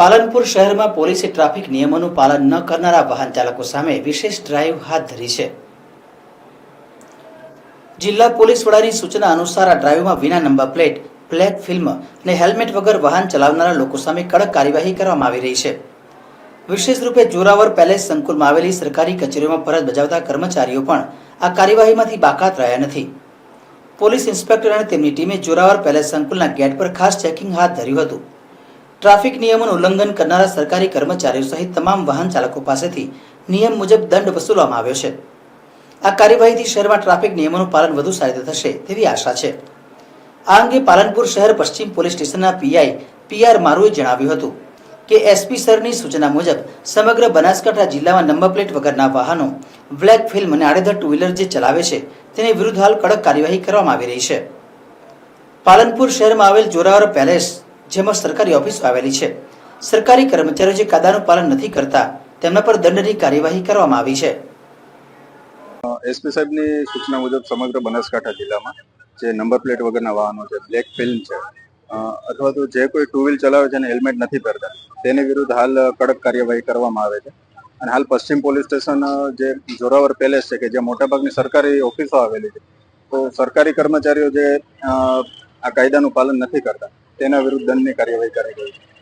પાલનપુર શહેરમાં પોલીસે ટ્રાફિક નિયમોનું પાલન ન કરનારા વાહન ચાલકો સામે વિશેષ ડ્રાઈવ હાથ ધરી છે. જિલ્લા પોલીસ વડાની સૂચના અનુસાર આ ડ્રાઈવમાં વિના નંબર પ્લેટ, બ્લેક ફિલ્મ અને હેલ્મેટ વગર વાહન ચલાવનારા લોકો સામે કડક કાર્યવાહી કરવામાં આવી રહી છે. વિશેષ રૂપે જોરાવર પેલેસ સંકુલમાં આવેલી સરકારી કચેરીઓમાં ફરજ બજાવતા કર્મચારીઓ પણ આ કાર્યવાહીમાંથી બાકાત રહ્યા નથી. પોલીસ ઇન્સ્પેક્ટર અને તેમની ટીમે જોરાવર પેલેસ સંકુલના ગેટ પર ખાસ ચેકિંગ હાથ ધર્યું હતું. ટ્રાફિક નિયમોનું ઉલ્લંઘન કરનારા સરકારી કર્મચારીઓ સહિત તમામ વાહન ચાલકો પાસેથી નિયમ મુજબ દંડ વસૂલવામાં આવ્યો છે. આ કાર્યવાહીથી શહેરમાં ટ્રાફિક નિયમોનું પાલન વધુ સારી રીતે થશે તેવી આશા છે. આ અંગે પાલનપુર શહેર પશ્ચિમ પોલીસ સ્ટેશનના પીઆઈ પીઆર મારુએ જણાવ્યું હતું કે એસપી સરની સૂચના મુજબ સમગ્ર બનાસકાંઠા જિલ્લામાં નંબર પ્લેટ વગરના વાહનો બ્લેક ફિલ્મ અને આડેધડ ટુ વ્હીલર જે ચલાવે છે તેની વિરુદ્ધ હાલ કડક કાર્યવાહી કરવામાં આવી રહી છે. પાલનપુર શહેરમાં આવેલ જોરાવર પેલેસ જેમાં સરકારી ઓફિસો આવેલી છે. સરકારી કર્મચારીઓ જે કાયદાનું પાલન નથી કરતા, તેમના પર દંડની કાર્યવાહી કરવામાં આવી છે. એસપી સાહેબની સૂચના મુજબ સમગ્ર બનાસકાંઠા જિલ્લામાં જે નંબર પ્લેટ વગરના વાહનો છે, બ્લેક ફિલ્મ છે અથવા તો જે કોઈ ટુ વ્હીલ ચલાવે છે અને હેલ્મેટ નથી પહેરતા, તેની વિરુદ્ધ હાલ કડક કાર્યવાહી કરવામાં આવે છે. અને હાલ પશ્ચિમ પોલીસ સ્ટેશન જે જોરાવર પેલેસ છે કે જે મોટાભાગની સરકારી ઓફિસો આવેલી છે, તો સરકારી કર્મચારીઓ જે આ કાયદાનું પાલન નથી કરતા તેના વિરુદ્ધ દંડની કાર્યવાહી કરી રહી છે.